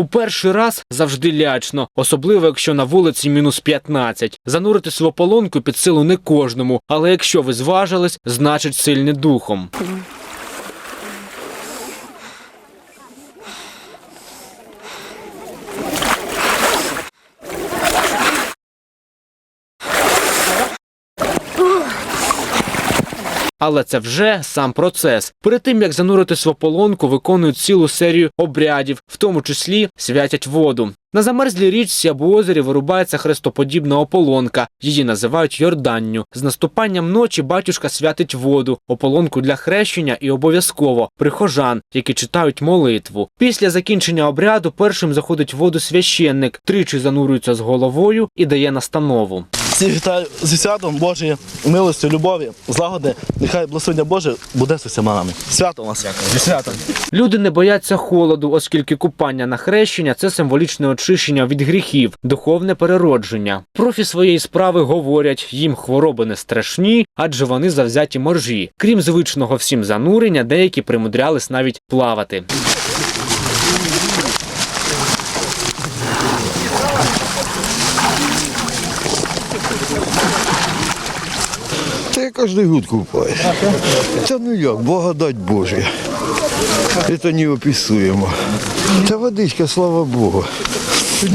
У перший раз завжди лячно, особливо якщо на вулиці мінус 15. Зануритись в ополонку під силу не кожному, але якщо ви зважились, значить сильні духом. Але це вже сам процес. Перед тим як зануритись в ополонку, виконують цілу серію обрядів, в тому числі святять воду. На замерзлій річці або озері вирубається хрестоподібна ополонка. Її називають Йорданню. З наступанням ночі батюшка святить воду, ополонку для хрещення і обов'язково прихожан, які читають молитву. Після закінчення обряду першим заходить в воду священник, тричі занурюється з головою і дає настанову. Всіх вітаю зі святом Божої милості, любові, злагоди. Нехай благословення Боже буде з усіма нами. Свято вас. Зі святом. Люди не бояться холоду, оскільки купання на хрещення це символічне очищення від гріхів, духовне переродження. Профі своєї справи говорять, їм хвороби не страшні, адже вони завзяті моржі. Крім звичного всім занурення, деякі примудрялись навіть плавати. Та я кожен год купаю. Та ну як, благодать Божя. Це неописуємо. Та водичка, слава Богу.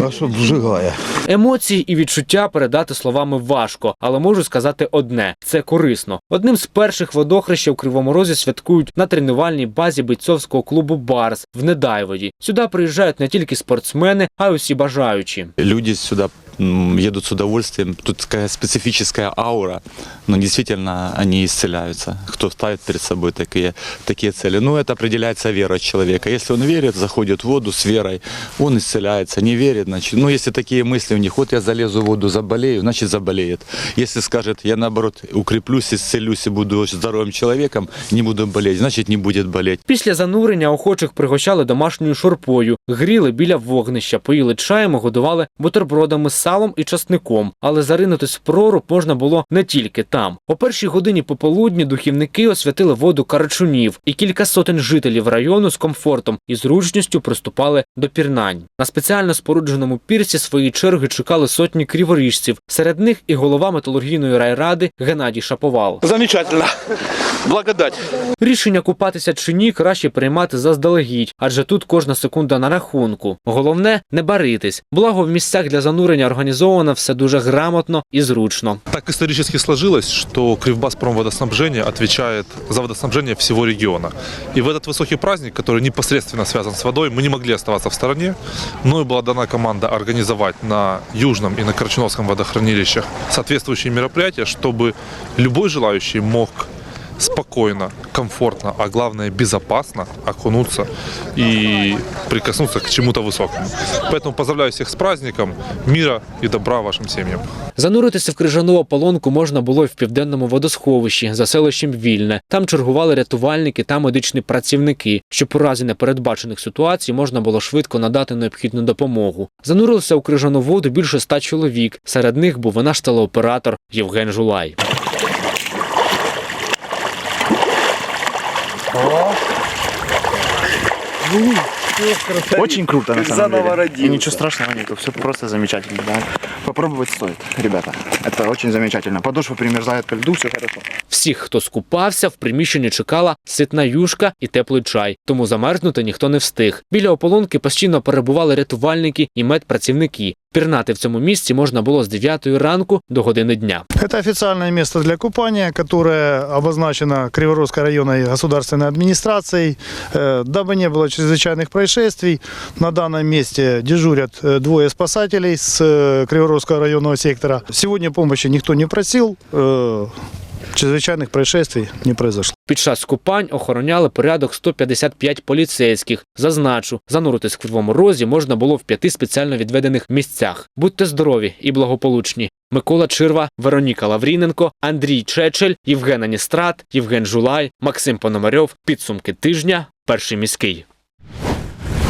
А що вжигає. Емоції і відчуття передати словами важко, але можу сказати одне: це корисно. Одним з перших водохреща у Кривому Розі святкують на тренувальній базі бійцовського клубу Барс в Недайводі. Сюди приїжджають не тільки спортсмени, а й усі бажаючі. Люди сюда м, едут с удовольствием. Тут такая специфическая аура, но действительно они исцеляются. Кто ставит перед собой такие, такие цели. Ну, это определяется верой человека. Если он верит, заходит в воду с верой, он исцеляется. Не верит, значит, ну, если такие мысли у них, вот я залезу в воду, заболею, значит, заболеет. Если скажет, я наоборот укреплюсь, исцелюсь и буду здоровым человеком, не буду болеть, значит, не будет болеть. Після занурення охочих пригощали домашньою шурпою, гріли біля вогнища, поїли чаєм і годували бутербродами з салом і часником. Але заринутись в проруб можна було не тільки там. О першій годині пополудні духівники освятили воду карачунів, і кілька сотень жителів району з комфортом і зручністю приступали до пірнань. На спеціально спорудженому пірсі свої черги чекали сотні криворіжців. Серед них і голова металургійної райради Геннадій Шаповал. Замечательно Благодать. Рішення купатися чи ні краще приймати заздалегідь, адже тут кожна секунда на рахунку. Головне не баритись. Благо в місцях для занурення організовано все дуже грамотно і зручно. Так исторически сложилось, что Кривбаспромводоснабжение отвечает за водоснабжение всего региона. И в этот высокий праздник, который непосредственно связан с водой, мы не могли оставаться в стороне. Мною была дана команда организовать на Южном и на Корчиновском водохранилищах соответствующие мероприятия, чтобы любой желающий мог спокойно, комфортно, а главное безопасно окунуться и прикоснуться к чему-то высокому. Поэтому поздравляю всех с праздником, мира и добра вашим семьям. Зануритися в крижану ополонку можна було в південному водосховищі за селищем Вільне. Там чергували рятувальники та медичні працівники, щоб у разі непередбачених ситуацій можна було швидко надати необхідну допомогу. Занурилися у крижану воду більше ста чоловік. Серед них був і наш телеоператор Євген Жулай. Очень круто, на самом деле. И ничего страшного нету, все просто замечательно. Да. Попробовать стоит, ребята. Это очень замечательно. Подошва примерзает к льду, все хорошо. Всіх, хто скупався, в приміщенні чекала ситна юшка і теплий чай, тому замерзнути ніхто не встиг. Біля ополонки постійно перебували рятувальники і медпрацівники. Пірнати в цьому місці можна було з 9 ранку до години дня. Это официальное место для купания, которое обозначено Криворожской районной государственной администрацией. Э, Дабы не было чрезвычайных происшествий, на данном месте дежурят э, двое спасателей с э, Криворожского районного сектора. Сегодня помощи никто не просил, э, чрезвычайных происшествий не произошло. Під час купань охороняли порядок 155 поліцейських. Зазначу, зануритись в кривому розі можна було в п'яти спеціально відведених місцях. Будьте здорові і благополучні. Микола Чирва, Вероніка Лавріненко, Андрій Чечель, Євген Аністрат, Євген Жулай, Максим Пономарьов. Підсумки тижня. Перший міський.